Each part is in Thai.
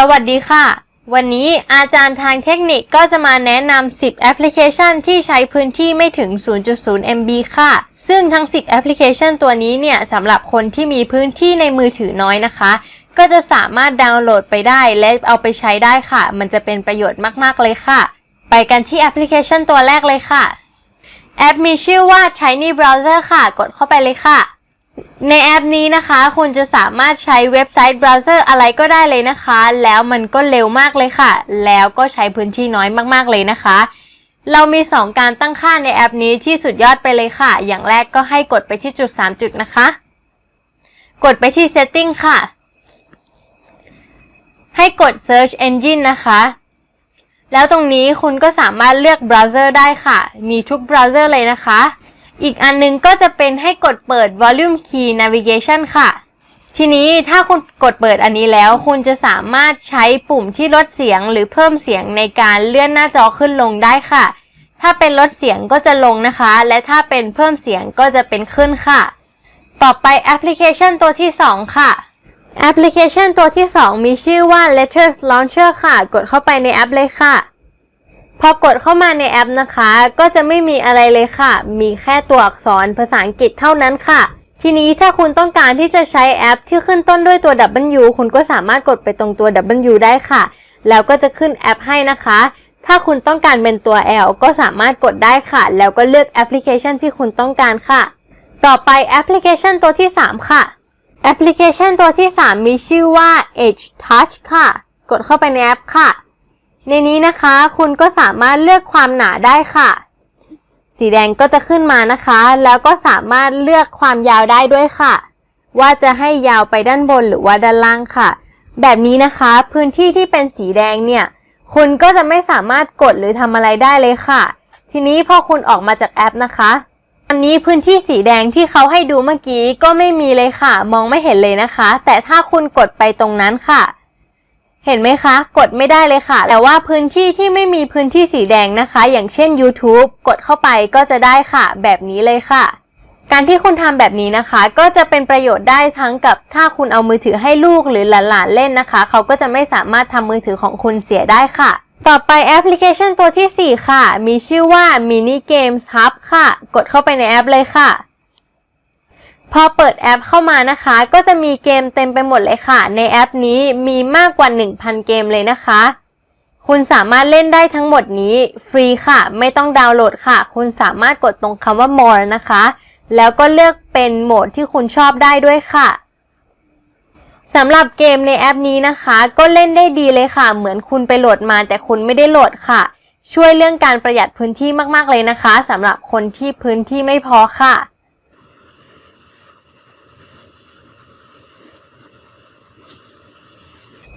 สวัสดีค่ะ วันนี้อาจารย์ทางเทคนิคก็จะมาแนะนำ 10 แอปพลิเคชันที่ใช้พื้นที่ไม่ถึง 0.0 MB ค่ะ ซึ่งทั้ง 10 แอปพลิเคชันตัวนี้เนี่ยสำหรับคนที่มีพื้นที่ในมือถือน้อยนะคะ ก็จะสามารถดาวน์โหลดไปได้และเอาไปใช้ได้ค่ะ มันจะเป็นประโยชน์มากๆเลยค่ะ ไปกันที่แอปพลิเคชันตัวแรกเลยค่ะ แอปมีชื่อว่า Tiny Browser ค่ะ กดเข้าไปเลยค่ะ ในแอปนี้นะคะ คุณจะสามารถใช้เว็บไซต์เบราว์เซอร์อะไรก็ได้เลยนะคะ แล้วมันก็เร็วมากเลยค่ะ แล้วก็ใช้พื้นที่น้อยมากๆเลยนะคะ เรามี 2 การตั้งค่าในแอปนี้ที่สุดยอดไปเลยค่ะ อย่างแรกก็ให้กดไปที่จุด 3 จุดนะคะ กดไปที่ Setting ค่ะ ให้กด Search Engine นะคะแล้วตรงนี้คุณก็สามารถเลือกเบราว์เซอร์ได้ค่ะ มีทุกเบราว์เซอร์เลยนะคะ อีกอันนึงก็จะเป็นให้กดเปิด Volume Key Navigation ค่ะ ทีนี้ถ้าคุณกดเปิดอันนี้แล้ว คุณจะสามารถใช้ปุ่มที่ลดเสียงหรือเพิ่มเสียงในการเลื่อนหน้าจอขึ้นลงได้ค่ะ ถ้าเป็นลดเสียงก็จะลงนะคะ และถ้าเป็นเพิ่มเสียงก็จะเป็นขึ้นค่ะ ต่อไปแอปพลิเคชันตัวที่ 2 ค่ะแอปพลิเคชันตัวที่ 2 มีชื่อว่า Letters Launcher ค่ะ กดเข้าไปในแอปเลยค่ะ พอกดเข้ามาในแอปนะคะ ก็จะไม่มีอะไรเลยค่ะ มีแค่ตัวอักษรภาษาอังกฤษเท่านั้นค่ะ ทีนี้ถ้าคุณต้องการที่จะใช้แอปที่ขึ้นต้นด้วยตัว W คุณก็สามารถกดไปตรงตัว W ได้ค่ะ แล้วก็จะขึ้นแอปให้นะคะ ถ้าคุณต้องการเป็นตัว L ก็สามารถกดได้ค่ะ แล้วก็เลือกแอปพลิเคชันที่คุณต้องการค่ะ ต่อไปแอปพลิเคชันตัวที่ 3 ค่ะ แอปพลิเคชันตัวที่ 3 มีชื่อว่า Edge Touch ค่ะ กดเข้าไปในแอปค่ะ ในนี้นะคะ คุณก็สามารถเลือกความหนาได้ค่ะ สีแดงก็จะขึ้นมานะคะ แล้วก็สามารถเลือกความยาวได้ด้วยค่ะ ว่าจะให้ยาวไปด้านบนหรือว่าด้านล่างค่ะ แบบนี้นะคะพื้นที่ที่เป็นสีแดงเนี่ย คุณก็จะไม่สามารถกดหรือทำอะไรได้เลยค่ะ ทีนี้พอคุณออกมาจากแอปนะคะอันนี้พื้นที่สีแดงที่เขาให้ดูเมื่อกี้ก็ไม่มีเลยค่ะ มองไม่เห็นเลยนะคะ แต่ถ้าคุณกดไปตรงนั้นค่ะ เห็นไหมคะ กดไม่ได้เลยค่ะ แต่ว่าพื้นที่ที่ไม่มีพื้นที่สีแดงนะคะ อย่างเช่น YouTube กดเข้าไปก็จะได้ค่ะ แบบนี้เลยค่ะ การที่คุณทำแบบนี้นะคะ ก็จะเป็นประโยชน์ได้ทั้งกับถ้าคุณเอามือถือให้ลูกหรือหลานๆเล่นนะคะ เขาก็จะไม่สามารถทำมือถือของคุณเสียได้ค่ะต่อไปแอปพลิเคชันตัวที่ 4 ค่ะ มีชื่อว่า Mini Games Hub ค่ะ กดเข้าไปในแอปเลยค่ะ พอเปิดแอปเข้ามานะคะ ก็จะมีเกมเต็มไปหมดเลยค่ะ ในแอปนี้มีมากกว่า 1,000 เกมเลยนะคะ คุณสามารถเล่นได้ทั้งหมดนี้ฟรีค่ะ ไม่ต้องดาวน์โหลดค่ะ คุณสามารถกดตรงคำว่า more นะคะ แล้วก็เลือกเป็นโหมดที่คุณชอบได้ด้วยค่ะสำหรับเกมในแอปนี้นะคะ ก็เล่นได้ดีเลยค่ะ เหมือนคุณไปโหลดมาแต่คุณไม่ได้โหลดค่ะ ช่วยเรื่องการประหยัดพื้นที่มากๆเลยนะคะสำหรับคนที่พื้นที่ไม่พอค่ะ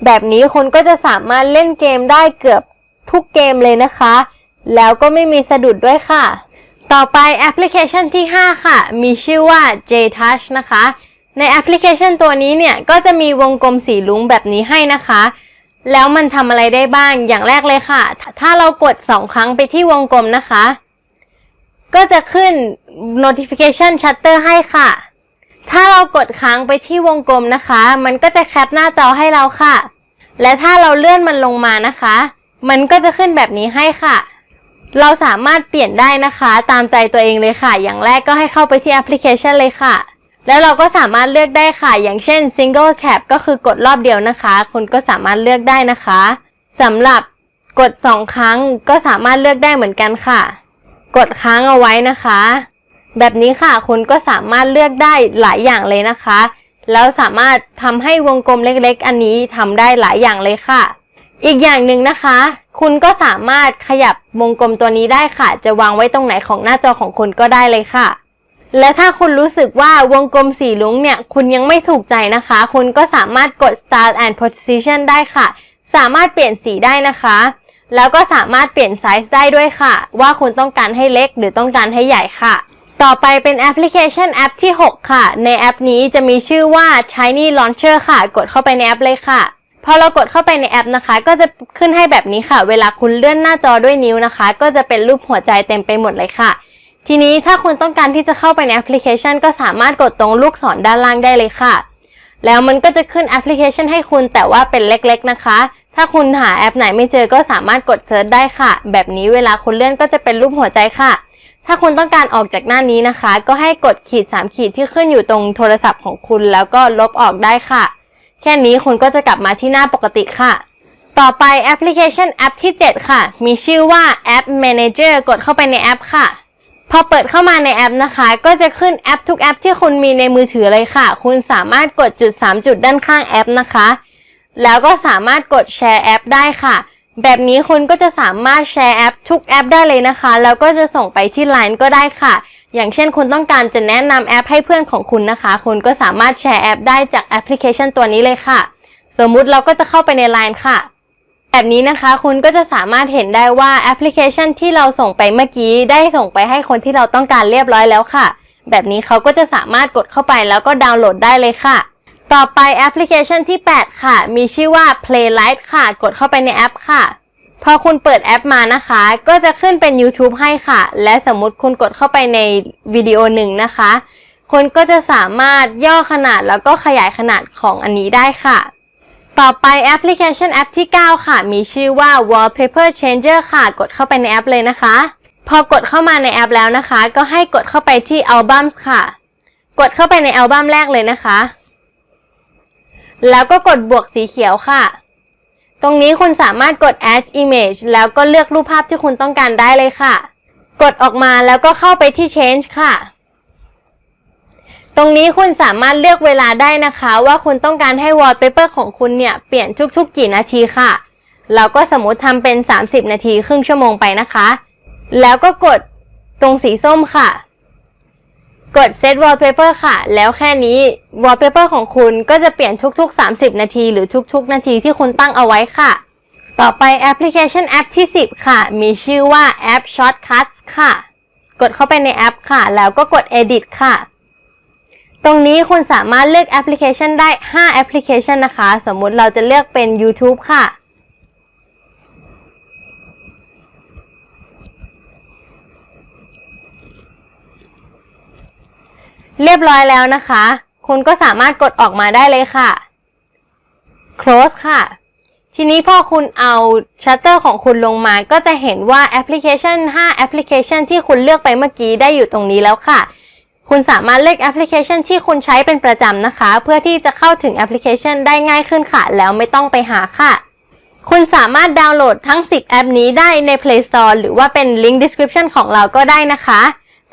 แบบนี้คุณก็จะสามารถเล่นเกมได้เกือบทุกเกมเลยนะคะ แล้วก็ไม่มีสะดุดด้วยค่ะ ต่อไปแอปพลิเคชันที่ 5 ค่ะ มีชื่อว่า JTouch นะคะ ในแอปพลิเคชันตัวนี้เนี่ย ก็จะมีวงกลมสีลุ้งแบบนี้ให้นะคะ แล้วมันทำอะไรได้บ้างอย่างแรกเลยค่ะ ถ้าเรากด 2 ครั้งไปที่วงกลมนะคะ ก็จะขึ้น notification shutter ให้ค่ะ ถ้าเรากดค้างไปที่วงกลมนะคะ มันก็จะแคปหน้าจอให้เราค่ะ และถ้าเราเลื่อนมันลงมานะคะ มันก็จะขึ้นแบบนี้ให้ค่ะ เราสามารถเปลี่ยนได้นะคะ ตามใจตัวเองเลยค่ะ อย่างแรกก็ให้เข้าไปที่แอปพลิเคชันเลยค่ะ แล้วเราก็สามารถเลือกได้ค่ะ อย่างเช่น single tap ก็คือกดรอบเดียวนะคะ คุณก็สามารถเลือกได้นะคะสำหรับกด 2 ครั้งก็สามารถเลือกได้เหมือนกันค่ะ กดค้างเอาไว้นะคะ แบบนี้ค่ะคุณก็สามารถเลือกได้หลายอย่างเลยนะคะ แล้วสามารถทำให้วงกลมเล็กๆ อันนี้ทำได้หลายอย่างเลยค่ะ อีกอย่างหนึ่งนะคะ คุณก็สามารถขยับวงกลมตัวนี้ได้ค่ะ จะวางไว้ตรงไหนของหน้าจอของคุณก็ได้เลยค่ะ และถ้าคุณรู้สึกว่าวงกลมสีลุ้งเนี่ย คุณยังไม่ถูกใจนะคะ คุณก็สามารถกด Style and Position ได้ค่ะ สามารถเปลี่ยนสีได้นะคะแล้วก็สามารถเปลี่ยนไซส์ได้ด้วยค่ะ ว่าคุณต้องการให้เล็กหรือต้องการให้ใหญ่ค่ะ ต่อไปเป็นแอปพลิเคชันแอปที่ 6 ค่ะ ในแอปนี้จะมีชื่อว่า Tiny Launcher ค่ะ กดเข้าไปในแอปเลยค่ะ พอเรากดเข้าไปในแอปนะคะ ก็จะขึ้นให้แบบนี้ค่ะ เวลาคุณเลื่อนหน้าจอด้วยนิ้วนะคะ ก็จะเป็นรูปหัวใจเต็มไปหมดเลยค่ะ ทีนี้ถ้าคุณต้องการที่จะเข้าไปในแอปพลิเคชัน ก็สามารถกดตรงลูกศรด้านล่างได้เลยค่ะ แล้วมันก็จะขึ้นแอปพลิเคชันให้คุณแต่ว่าเป็นเล็กๆนะคะ ถ้าคุณหาแอปไหนไม่เจอก็สามารถกดเซิร์ชได้ค่ะ แบบนี้เวลาคุณเลื่อนก็จะเป็นรูปหัวใจค่ะ ถ้าคุณต้องการออกจากหน้านี้นะคะ ก็ให้กดขีด 3 ขีดที่ขึ้นอยู่ตรงโทรศัพท์ของคุณ แล้วก็ลบออกได้ค่ะ แค่นี้คุณก็จะกลับมาที่หน้าปกติค่ะ ต่อไปแอปพลิเคชันแอปที่ 7 ค่ะ มีชื่อว่าแอป Manager กดเข้าไปในแอปค่ะพอเปิดเข้ามาในแอปนะคะ ก็จะขึ้นแอปทุกแอปที่คุณมีในมือถือเลยค่ะ คุณสามารถกดจุด 3 จุดด้านข้างแอปนะคะ แล้วก็สามารถกดแชร์แอปได้ค่ะ แบบนี้คุณก็จะสามารถแชร์แอปทุกแอปได้เลยนะคะ แล้วก็จะส่งไปที่ Line ก็ได้ค่ะ อย่างเช่นคุณต้องการจะแนะนำแอปให้เพื่อนของคุณนะคะ คุณก็สามารถแชร์แอปได้จากแอปพลิเคชันตัวนี้เลยค่ะ สมมุติเราก็จะเข้าไปใน Line ค่ะ แบบนี้นะคะคุณก็จะสามารถเห็นได้ว่าแอปพลิเคชันที่เราส่งไปเมื่อกี้ ได้ส่งไปให้คนที่เราต้องการเรียบร้อยแล้วค่ะ แบบนี้เขาก็จะสามารถกดเข้าไปแล้วก็ดาวน์โหลดได้เลยค่ะ ต่อไปแอปพลิเคชันที่ 8 ค่ะ มีชื่อว่า Playlite ค่ะ กดเข้าไปในแอปค่ะ พอคุณเปิดแอปมานะคะ ก็จะขึ้นเป็น YouTube ให้ค่ะ และสมมุติคุณกดเข้าไปในวิดีโอหนึ่งนะคะ คุณก็จะสามารถย่อขนาดแล้วก็ขยายขนาดของอันนี้ได้ค่ะ ต่อไปแอปพลิเคชันแอปที่ 9 ค่ะ มีชื่อว่า Wallpaper Changer ค่ะ กดเข้าไปในแอปเลยนะคะ พอกดเข้ามาในแอปแล้วนะคะ ก็ให้กดเข้าไปที่ Albums ค่ะ กดเข้าไปในอัลบั้มแรกเลยนะคะ แล้วก็กดบวกสีเขียวค่ะ ตรงนี้คุณสามารถกด add image แล้วก็เลือกรูปภาพที่คุณต้องการได้เลยค่ะ กดออกมาแล้วก็เข้าไปที่ change ค่ะ ตรงนี้คุณสามารถเลือกเวลาได้นะคะ ว่าคุณต้องการให้ wallpaper ของคุณเนี่ยเปลี่ยนทุกๆ กี่นาทีค่ะเราก็สมมติทำเป็น 30 นาทีครึ่งชั่วโมงไปนะคะ แล้วก็กดตรงสีส้มค่ะ กด set wallpaper ค่ะ แล้วแค่นี้ wallpaper ของคุณก็จะเปลี่ยนทุก ๆ 30 นาที หรือทุก ๆ นาทีที่คุณตั้งเอาไว้ค่ะ ต่อไปแอปพลิเคชันแอปที่ 10 ค่ะ มีชื่อว่าแอป Shortcuts ค่ะ กดเข้าไปในแอปค่ะ แล้วก็กด edit ค่ะ ตรงนี้คุณสามารถเลือกแอปพลิเคชันได้ 5 แอปพลิเคชันนะคะ สมมุติเราจะเลือกเป็น YouTube ค่ะ เรียบร้อยแล้วนะคะ คุณก็สามารถกดออกมาได้เลยค่ะ close ค่ะ ทีนี้พอคุณเอาชัตเตอร์ของคุณลงมา ก็จะเห็นว่าแอปพลิเคชัน 5 แอปพลิเคชันที่คุณเลือกไปเมื่อกี้ได้อยู่ตรงนี้แล้วค่ะ คุณสามารถเลือกแอปพลิเคชันที่คุณใช้เป็นประจำนะคะ เพื่อที่จะเข้าถึงแอปพลิเคชันได้ง่ายขึ้นค่ะ แล้วไม่ต้องไปหาค่ะคุณสามารถดาวน์โหลดทั้ง 10 แอปนี้ได้ใน Play Store หรือว่าเป็น Link Description ของเราก็ได้นะคะ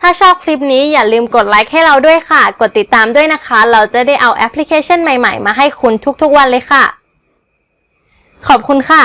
ถ้าชอบคลิปนี้อย่าลืมกดไลค์ให้เราด้วยค่ะ กดติดตามด้วยนะคะ เราจะได้เอาแอปพลิเคชันใหม่ๆ มาให้คุณทุกๆวันเลยค่ะ ขอบคุณค่ะ